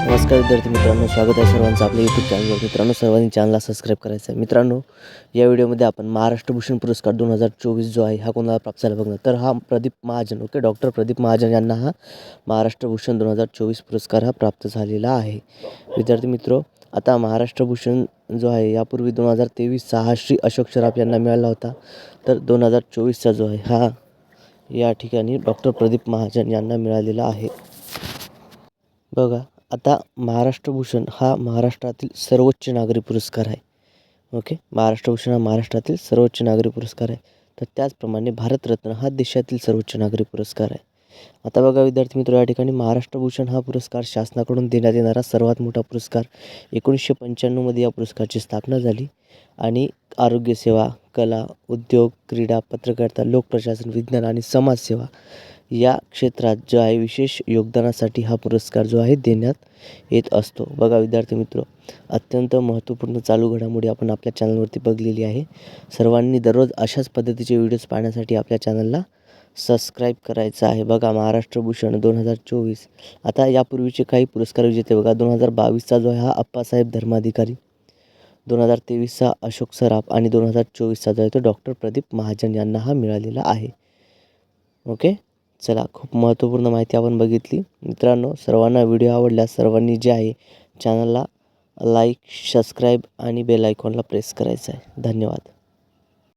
नमस्कार विद्यार्थी मित्रांनो स्वागत आहे सर्वांचं आपल्या यूट्यूब चॅनलवर मित्रांनो सर्वांनी चॅनलला सबस्क्राईब करायचं आहे मित्रांनो या व्हिडिओमध्ये आपण महाराष्ट्र भूषण पुरस्कार दोन हजार चोवीस जो आहे हा कोणाला प्राप्त झाला बघणार? तर हा प्रदीप महाजन ओके डॉक्टर प्रदीप महाजन यांना हा महाराष्ट्र भूषण दोन हजार चोवीस पुरस्कार हा प्राप्त झालेला आहे. विद्यार्थी मित्र आता महाराष्ट्र भूषण जो आहे यापूर्वी दोन हजार तेवीस हा श्री अशोक सराफ यांना मिळाला होता. तर दोन हजार चोवीसचा जो आहे हा या ठिकाणी डॉक्टर प्रदीप महाजन यांना मिळालेला आहे. बघा आता महाराष्ट्रभूषण हा महाराष्ट्रातील सर्वोच्च नागरी पुरस्कार आहे. ओके? महाराष्ट्रभूषण हा महाराष्ट्रातील सर्वोच्च नागरी पुरस्कार आहे. तर त्याचप्रमाणे भारतरत्न हा देशातील सर्वोच्च नागरी पुरस्कार आहे. आता बघा विद्यार्थी मित्र या ठिकाणी महाराष्ट्रभूषण हा पुरस्कार शासनाकडून देण्यात येणारा सर्वात मोठा पुरस्कार एकोणीसशे पंच्याण्णवमध्ये या पुरस्काराची स्थापना झाली. आणि आरोग्यसेवा कला उद्योग क्रीडा पत्रकारिता लोकप्रशासन विज्ञान आणि समाजसेवा या क्षेत्रात जो आहे विशेष योगदानासाठी हा पुरस्कार जो आहे देण्यात येत असतो. बघा विद्यार्थी मित्र अत्यंत महत्त्वपूर्ण चालू घडामोडी आपण आपल्या चॅनलवरती बघलेली आहे. सर्वांनी दररोज अशाच पद्धतीचे व्हिडिओज पाहण्यासाठी आपल्या चॅनलला सबस्क्राईब करायचं आहे. बघा महाराष्ट्र भूषण दोन हजार चोवीस. आता यापूर्वीचे काही पुरस्कार विजेते बघा दोन हजार बावीसचा जो आहे हा अप्पासाहेब धर्माधिकारी दोन हजार तेवीसचा अशोक सराफ आणि दोन हजार चोवीसचा जो आहे तो डॉक्टर प्रदीप महाजन यांना हा मिळालेला आहे. ओके चला खूप महत्त्वपूर्ण माहिती आपण बघितली. मित्रांनो सर्वांना व्हिडिओ आवडल्यास सर्वांनी जे आहे चॅनलला लाईक सबस्क्राईब आणि बेल आयकॉनला प्रेस करायचं आहे. धन्यवाद.